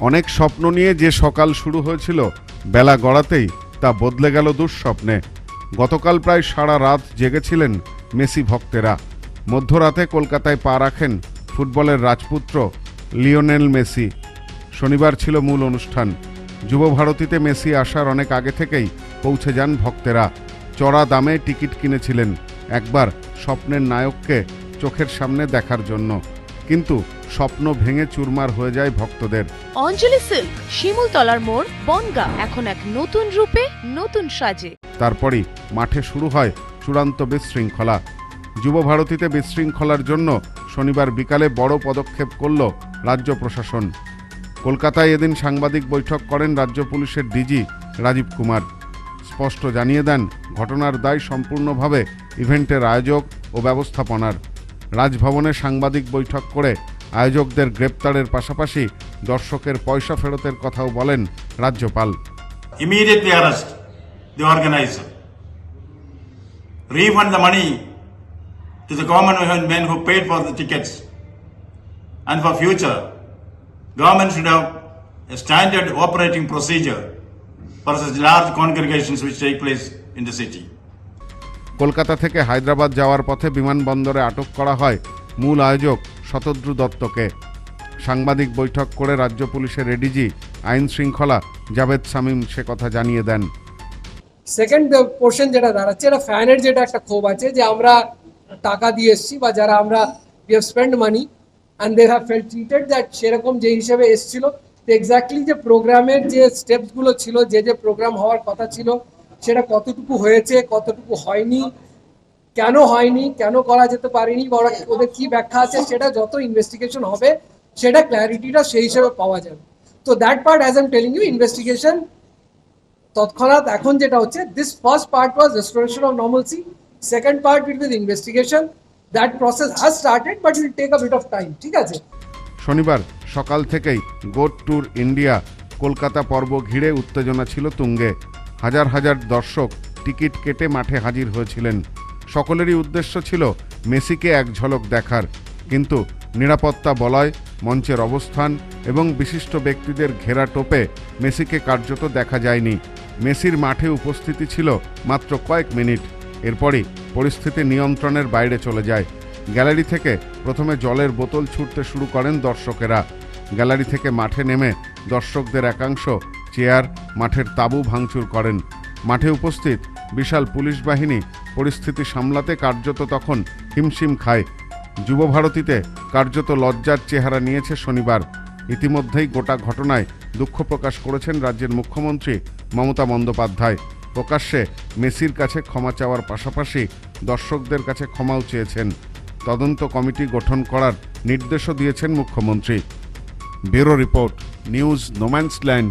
অনেক স্বপ্ন নিয়ে যে সকাল শুরু হয়েছিল, বেলা গড়াতেই তা বদলে গেল দুঃস্বপ্নে। গতকাল প্রায় সারা রাত জেগেছিলেন মেসি ভক্তেরা। মধ্যরাতে কলকাতায় পা রাখেন ফুটবলের রাজপুত্র লিওনেল মেসি। শনিবার ছিল মূল অনুষ্ঠান। যুব ভারতীতে মেসি আসার অনেক আগে থেকেই পৌঁছে যান ভক্তেরা। চড়া দামে টিকিট কিনেছিলেন একবার স্বপ্নের নায়ককে চোখের সামনে দেখার জন্য। কিন্তু স্বপ্ন ভেঙে চুরমার হয়ে যায় ভক্তদের। অঞ্জলি সিল্ক শিমুলতলার মোড় বনগা এখন এক নতুন রূপে নতুন সাজে। তারপরই মাঠে শুরু হয় চূড়ান্ত বিশৃঙ্খলা। যুব ভারতীতে বিশৃঙ্খলার জন্য শনিবার বিকালে বড় পদক্ষেপ করল রাজ্য প্রশাসন। কলকাতায় এদিন সাংবাদিক বৈঠক করেন রাজ্য পুলিশের ডিজি রাজীব কুমার। স্পষ্ট জানিয়ে দেন ঘটনার দায় সম্পূর্ণভাবে ইভেন্টের আয়োজক ও ব্যবস্থাপনার। রাজভবনে সাংবাদিক বৈঠক করে আয়োজকদের গ্রেপ্তারের পাশাপাশি দর্শকের পয়সা ফেরতের কথাও বলেন রাজ্যপাল immediately arrest the organizer. Refund the money to the common men who paid for the tickets. And for future, government should have a standard operating procedure for such large congregations which take place in the city. Kolkata থেকে হায়দ্রাবাদ যাওয়ার পথে বিমানবন্দরে আটক করা হয় মূল আয়োজক শতদ্রু দত্তকে। সাংবাদিক বৈঠক করে রাজ্য পুলিশের এডিজি আইন শৃঙ্খলা জাভেদ সামিম সে কথা জানিয়ে দেন। সেকেন্ড পোর্শন যেটা দাঁড়াচ্ছে, এটা ফ্যানের যেটা একটা ক্ষোভ আছে যে আমরা টাকা দিয়ে এসছি বা যারা আমরা we have spend money and they have fell treated that সেরকম যে হিসেবে এসছিল। তো এক্স্যাক্টলি যে প্রোগ্রামের যে স্টেপসগুলো ছিল, যে যে প্রোগ্রাম হওয়ার কথা ছিল সেটা কতটুকু হয়েছে, কতটুকু হয়নি, কেন হয়নি, কেন করা যেতে পারেনি বা ওদের কি ব্যাখ্যা আছে সেটা যত ইনভেস্টিগেশন হবে, সেটা ক্ল্যারিটিটা সেই হিসেবে পাওয়া যাবে। তো that part as am telling you investigation তৎক্ষণাৎ এখন যেটা হচ্ছে this first part was restoration of normalcy second part will with investigation that process has started but will take a bit of time ঠিক আছে? শনিবার সকাল থেকেই গোট ট্যুর ইন্ডিয়া কলকাতা পর্ব ঘিরে উত্তেজনা ছিল তুঙ্গে। হাজার হাজার দর্শক টিকিট কেটে মাঠে হাজির হয়েছিলেন। সকলেরই উদ্দেশ্য ছিল মেসিকে এক ঝলক দেখার। কিন্তু নিরাপত্তা বলয়, মঞ্চের অবস্থান এবং বিশিষ্ট ব্যক্তিদের ঘেরা টোপে মেসিকে কার্যত দেখা যায়নি। মেসির মাঠে উপস্থিতি ছিল মাত্র কয়েক মিনিট। এরপরই পরিস্থিতি নিয়ন্ত্রণের বাইরে চলে যায়। গ্যালারি থেকে প্রথমে জলের বোতল ছুটতে শুরু করেন দর্শকেরা। গ্যালারি থেকে মাঠে নেমে দর্শকদের একাংশ চেয়ার মাঠের তাঁবু ভাঙচুর করেন। মাঠে উপস্থিত বিশাল পুলিশ বাহিনী পরিস্থিতি সামলাতে কার্যত তখন হিমশিম খায়। যুবভারতীতে কার্যত লজ্জার চেহারা নিয়েছে শনিবার। ইতিমধ্যেই গোটা ঘটনায় দুঃখ প্রকাশ করেছেন রাজ্যের মুখ্যমন্ত্রী মমতা বন্দ্যোপাধ্যায়। প্রকাশ্যে মেসির কাছে ক্ষমা চাওয়ার পাশাপাশি দর্শকদের কাছে ক্ষমাও চেয়েছেন। তদন্ত কমিটি গঠন করার নির্দেশও দিয়েছেন মুখ্যমন্ত্রী। Bureau report, news no man's land